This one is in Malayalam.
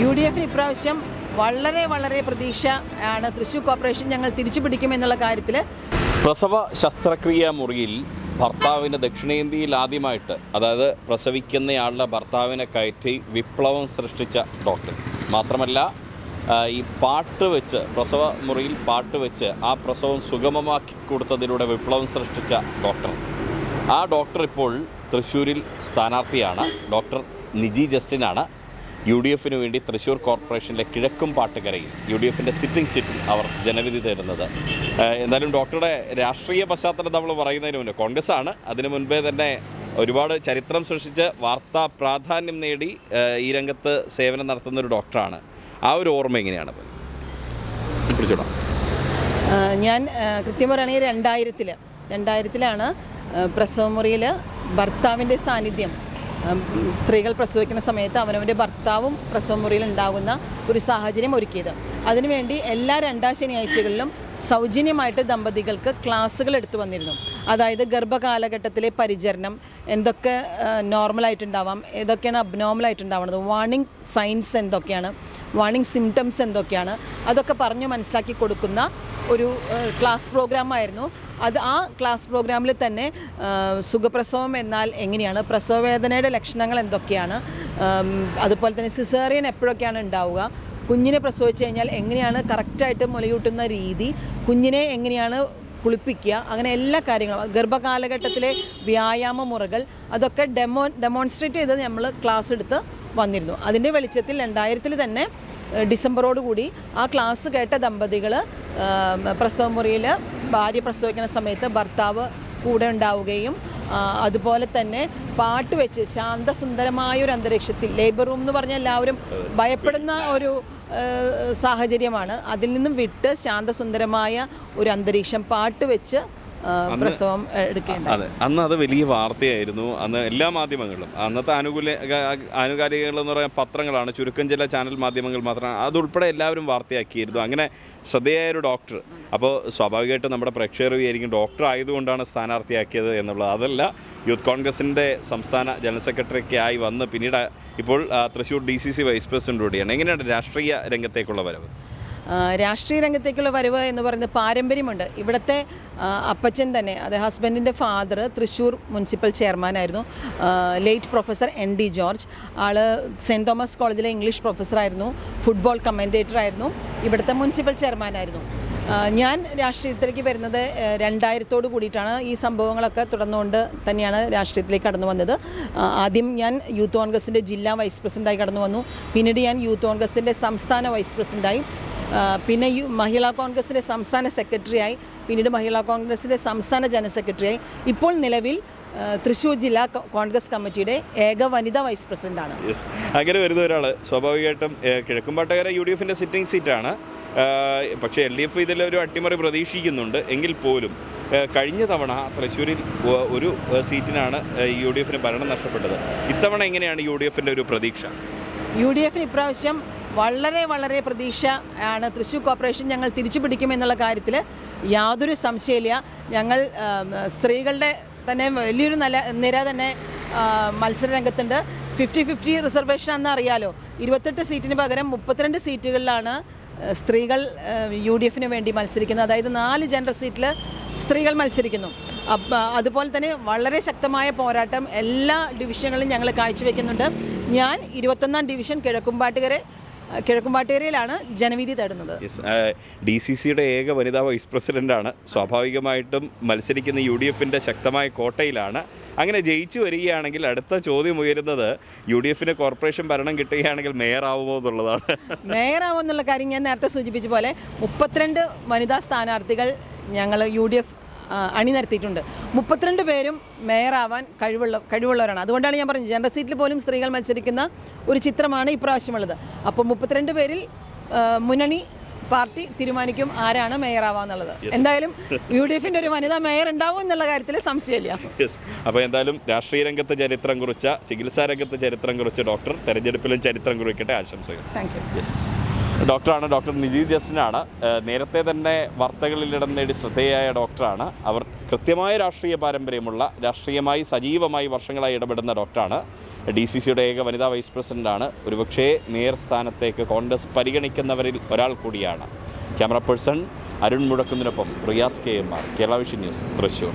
യു ഡി എഫിന് ഇപ്രാവശ്യം വളരെ വളരെ പ്രതീക്ഷ ആണ് തൃശ്ശൂർ കോർപ്പറേഷൻ ഞങ്ങൾ തിരിച്ചു പിടിക്കുമെന്നുള്ള കാര്യത്തിൽ പ്രസവ ശസ്ത്രക്രിയ മുറിയിൽ ഭർത്താവിന് ദക്ഷിണേന്ത്യയിൽ ആദ്യമായിട്ട് അതായത് പ്രസവിക്കുന്നയാളുടെ ഭർത്താവിനെ കയറ്റി വിപ്ലവം സൃഷ്ടിച്ച ഡോക്ടർ. മാത്രമല്ല ഈ പാട്ട് വെച്ച് പ്രസവ മുറിയിൽ പാട്ട് വെച്ച് ആ പ്രസവം സുഗമമാക്കി കൊടുത്തതിലൂടെ വിപ്ലവം സൃഷ്ടിച്ച ഡോക്ടർ. ആ ഡോക്ടർ ഇപ്പോൾ തൃശ്ശൂരിൽ സ്ഥാനാർത്ഥിയാണ്. ഡോക്ടർ നിജി ജസ്റ്റിനാണ്. യു ഡി എഫിന് വേണ്ടി തൃശ്ശൂർ കോർപ്പറേഷനിലെ കിഴക്കും പാട്ടുകരയിൽ യു ഡി എഫിന്റെ സിറ്റിംഗ് സീറ്റിൽ അവർ ജനവിധി തരുന്നത് എന്നാലും ഡോക്ടറുടെ രാഷ്ട്രീയ പശ്ചാത്തലം നമ്മൾ പറയുന്നതിന് മുന്നേ കോൺഗ്രസ് ആണ് അതിനു മുൻപേ തന്നെ ഒരുപാട് ചരിത്രം സൃഷ്ടിച്ച് വാർത്താ പ്രാധാന്യം നേടി ഈ രംഗത്ത് സേവനം നടത്തുന്ന ഒരു ഡോക്ടറാണ്. ആ ഒരു ഓർമ്മ എങ്ങനെയാണ്? ഞാൻ കൃത്യം പറയുകയാണെങ്കിൽ രണ്ടായിരത്തിൽ രണ്ടായിരത്തിലാണ് പ്രസവമുറിയിൽ ഭർത്താവിന്റെ സാന്നിധ്യം സ്ത്രീകൾ പ്രസവിക്കുന്ന സമയത്ത് അവനവന്റെ ഭർത്താവും പ്രസവമുറിയിൽ ഉണ്ടാകുന്ന ഒരു സാഹചര്യം ഒരുക്കിയത്. അതിനുവേണ്ടി എല്ലാ രണ്ടാം ശനിയാഴ്ചകളിലും സൗജന്യമായിട്ട് ദമ്പതികൾക്ക് ക്ലാസ്സുകൾ എടുത്തു വന്നിരുന്നു. അതായത് ഗർഭകാലഘട്ടത്തിലെ പരിചരണം എന്തൊക്കെ നോർമലായിട്ടുണ്ടാവാം ഏതൊക്കെയാണ് അബ്നോർമലായിട്ടുണ്ടാവുന്നത് വാർണിംഗ് സൈൻസ് എന്തൊക്കെയാണ് വാർണിംഗ് സിംറ്റംസ് എന്തൊക്കെയാണ്? അതൊക്കെ പറഞ്ഞ് മനസ്സിലാക്കി കൊടുക്കുന്ന ഒരു ക്ലാസ് പ്രോഗ്രാമായിരുന്നു അത് ആ ക്ലാസ് പ്രോഗ്രാമിൽ തന്നെ സുഖപ്രസവം എന്നാൽ എങ്ങനെയാണ്? പ്രസവവേദനയുടെ ലക്ഷണങ്ങൾ എന്തൊക്കെയാണ്? അതുപോലെ തന്നെ സിസേറിയൻ എപ്പോഴൊക്കെയാണ് ഉണ്ടാവുക? കുഞ്ഞിനെ പ്രസവിച്ചു കഴിഞ്ഞാൽ എങ്ങനെയാണ് കറക്റ്റായിട്ട് മുലയൂട്ടുന്ന രീതി? കുഞ്ഞിനെ എങ്ങനെയാണ് കുളിപ്പിക്കുക? അങ്ങനെ എല്ലാ കാര്യങ്ങളും ഗർഭകാലഘട്ടത്തിലെ വ്യായാമ മുറകൾ അതൊക്കെ ഡെമോ ഡെമോൺസ്ട്രേറ്റ് ചെയ്ത് നമ്മൾ ക്ലാസ് എടുത്ത് വന്നിരുന്നു. അതിന്റെ വെളിച്ചത്തിൽ രണ്ടായിരത്തിൽ തന്നെ ഡിസംബറോടുകൂടി ഡിസംബറോട് കൂടി ആ ക്ലാസ് കേട്ട ദമ്പതികൾ പ്രസവമുറിയിൽ ഭാര്യ പ്രസവിക്കുന്ന സമയത്ത് ഭർത്താവ് കൂടെ ഉണ്ടാവുകയും അതുപോലെ തന്നെ പാട്ട് വെച്ച് ശാന്തസുന്ദരമായ ഒരു അന്തരീക്ഷത്തിൽ ലേബർ റൂം എന്ന് പറഞ്ഞാൽ എല്ലാവരും ഭയപ്പെടുന്ന ഒരു സാഹചര്യമാണ്. അതിൽ നിന്നും വിട്ട് ശാന്തസുന്ദരമായ ഒരു അന്തരീക്ഷം പാട്ട് വെച്ച് പ്രസവം എടുക്കേണ്ട. അതെ അന്ന് അത് വലിയ വാർത്തയായിരുന്നു. അന്ന് എല്ലാ മാധ്യമങ്ങളിലും അന്നത്തെ ആനുകൂല്യ ആനുകാലികൾ എന്ന് പറയുന്ന പത്രങ്ങളാണ് ചുരുക്കം ചില ചാനൽ മാധ്യമങ്ങൾ മാത്രമാണ് അതുൾപ്പെടെ എല്ലാവരും വാർത്തയാക്കിയിരുന്നു. അങ്ങനെ ശ്രദ്ധേയായ ഒരു ഡോക്ടർ. അപ്പോൾ സ്വാഭാവികമായിട്ടും നമ്മുടെ പ്രേക്ഷകർ വിചാരിക്കും ഡോക്ടർ ആയതുകൊണ്ടാണ് സ്ഥാനാർത്ഥിയാക്കിയത് എന്നുള്ളത്. അതല്ല യൂത്ത് കോൺഗ്രസിന്റെ സംസ്ഥാന ജനറൽ സെക്രട്ടറിയൊക്കെ ആയി വന്ന് പിന്നീട് ഇപ്പോൾ Thrissur D C C vice president കൂടിയാണ്. എങ്ങനെയാണ് രാഷ്ട്രീയ രംഗത്തേക്കുള്ള വരവ്? രാഷ്ട്രീയ രംഗത്തേക്കുള്ള വരവ് എന്ന് പറയുന്നത് പാരമ്പര്യമുണ്ട്. ഇവിടുത്തെ അപ്പച്ചൻ തന്നെ അത് ഹസ്ബൻഡിന്റെ father Thrissur municipal ചെയർമാനായിരുന്നു late professor N D George ആൾ സെന്റ് തോമസ് കോളേജിലെ ഇംഗ്ലീഷ് പ്രൊഫസറായിരുന്നു ഫുട്ബോൾ കമന്റേറ്റർ ആയിരുന്നു. ഇവിടുത്തെ മുനിസിപ്പൽ ചെയർമാനായിരുന്നു ഞാൻ രാഷ്ട്രീയത്തിലേക്ക് വരുന്നത് രണ്ടായിരത്തോട് കൂടിയിട്ടാണ്. ഈ സംഭവങ്ങളൊക്കെ തുടർന്നുകൊണ്ട് തന്നെയാണ് രാഷ്ട്രീയത്തിലേക്ക് കടന്നു വന്നത്. ആദ്യം ഞാൻ യൂത്ത് കോൺഗ്രസിന്റെ ജില്ലാ വൈസ് പ്രസിഡന്റായി കടന്നു വന്നു. പിന്നീട് ഞാൻ യൂത്ത് കോൺഗ്രസിന്റെ സംസ്ഥാന വൈസ് പ്രസിഡന്റായി പിന്നെ യു മഹിളാ കോൺഗ്രസിന്റെ സംസ്ഥാന സെക്രട്ടറിയായി പിന്നീട് മഹിളാ കോൺഗ്രസിന്റെ സംസ്ഥാന ജനറൽ സെക്രട്ടറിയായി. ഇപ്പോൾ നിലവിൽ തൃശ്ശൂർ ജില്ലാ കോൺഗ്രസ് കമ്മിറ്റിയുടെ ഏക വനിതാ വൈസ് പ്രസിഡന്റാണ്. അങ്ങനെ വരുന്ന ഒരാൾ സ്വാഭാവികമായിട്ടും കിഴക്കുംപാട്ടകര യു ഡി എഫിന്റെ സിറ്റിംഗ് സീറ്റാണ്. പക്ഷേ എൽ ഡി എഫ് ഇതിലൊരു അട്ടിമറി പ്രതീക്ഷിക്കുന്നുണ്ട്. എങ്കിൽ പോലും കഴിഞ്ഞ തവണ തൃശ്ശൂരിൽ ഒരു സീറ്റിനാണ് യു ഡി എഫിന് ഭരണം നഷ്ടപ്പെട്ടത്. ഇത്തവണ എങ്ങനെയാണ് യു ഡി എഫിന്റെ ഒരു പ്രതീക്ഷ? യു ഡി എഫിന് ഇപ്രാവശ്യം വളരെ വളരെ പ്രതീക്ഷ ആണ് തൃശ്ശൂർ കോർപ്പറേഷൻ ഞങ്ങൾ തിരിച്ചു പിടിക്കുമെന്നുള്ള കാര്യത്തിൽ യാതൊരു സംശയമില്ല. ഞങ്ങൾ സ്ത്രീകളുടെ തന്നെ വലിയൊരു നില നിര തന്നെ മത്സര രംഗത്തുണ്ട്. ഫിഫ്റ്റി ഫിഫ്റ്റി റിസർവേഷൻ എന്ന് അറിയാലോ. ഇരുപത്തെട്ട് സീറ്റിന് പകരം മുപ്പത്തിരണ്ട് സീറ്റുകളിലാണ് സ്ത്രീകൾ യു ഡി എഫിന് വേണ്ടി മത്സരിക്കുന്നത്. അതായത് നാല് ജനറൽ സീറ്റിൽ സ്ത്രീകൾ മത്സരിക്കുന്നു. അതുപോലെ തന്നെ വളരെ ശക്തമായ പോരാട്ടം എല്ലാ ഡിവിഷനുകളിലും ഞങ്ങൾ കാഴ്ചവെക്കുന്നുണ്ട്. ഞാൻ ഇരുപത്തൊന്നാം ഡിവിഷൻ കിഴക്കുംപാട്ടുകര കിഴക്കുംപാട്ടുകരയിലാണ് ജനവിധി തേടുന്നത്. ഡി സി സിയുടെ ഏക വനിതാ വൈസ് പ്രസിഡന്റാണ്. സ്വാഭാവികമായിട്ടും മത്സരിക്കുന്ന യു ഡി എഫിന്റെ ശക്തമായ കോട്ടയിലാണ്. അങ്ങനെ ജയിച്ചു വരികയാണെങ്കിൽ അടുത്ത ചോദ്യം ഉയരുന്നത് യു ഡി എഫിന് കോർപ്പറേഷൻ ഭരണം കിട്ടുകയാണെങ്കിൽ മേയർ ആവുമോ എന്നുള്ളതാണ്. മേയറാവുമെന്നുള്ള കാര്യം ഞാൻ നേരത്തെ സൂചിപ്പിച്ച പോലെ മുപ്പത്തിരണ്ട് വനിതാ സ്ഥാനാർത്ഥികൾ ഞങ്ങൾ യു ഡി എഫ് അണിനിരത്തിയിട്ടുണ്ട്. മുപ്പത്തിരണ്ട് പേരും മേയറാവാൻ കഴിവുള്ള കഴിവുള്ളവരാണ്. അതുകൊണ്ടാണ് ഞാൻ പറഞ്ഞത് ജനറൽ സീറ്റിൽ പോലും സ്ത്രീകൾ മത്സരിക്കുന്ന ഒരു ചിത്രമാണ് ഇപ്രാവശ്യമുള്ളത്. അപ്പോൾ മുപ്പത്തിരണ്ട് പേരിൽ മുന്നണി പാർട്ടി തീരുമാനിക്കും ആരാണ് മേയറാവാന്നുള്ളത്. എന്തായാലും യു ഡി എഫിന്റെ ഒരു വനിതാ മേയർ ഉണ്ടാവും എന്നുള്ള കാര്യത്തിൽ സംശയമില്ല. അപ്പോൾ എന്തായാലും രാഷ്ട്രീയ രംഗത്തെ ചരിത്രം കുറിച്ച ചികിത്സാ രംഗത്തെ ചരിത്രം കുറിച്ച ഡോക്ടർ തെരഞ്ഞെടുപ്പിലും ചരിത്രം കുറിക്കട്ടെ ആശംസകൾ. താങ്ക് യു ഡോക്ടറാണ് ഡോക്ടർ നിജി ജസ്റ്റിനാണ്. നേരത്തെ തന്നെ വാർത്തകളിൽ ഇടം നേടി ശ്രദ്ധേയായ ഡോക്ടറാണ്. അവർ കൃത്യമായ രാഷ്ട്രീയ പാരമ്പര്യമുള്ള രാഷ്ട്രീയമായി സജീവമായി വർഷങ്ങളായി ഇടപെടുന്ന ഡോക്ടറാണ്. ഡി സി സിയുടെ ഏക വനിതാ വൈസ് പ്രസിഡന്റാണ് ഒരുപക്ഷേ മേയർ സ്ഥാനത്തേക്ക് കോൺഗ്രസ് പരിഗണിക്കുന്നവരിൽ ഒരാൾ കൂടിയാണ്. Camera person Arun മുഴക്കുന്നതിനൊപ്പം Riyas K M R Kerala vision news Thrissur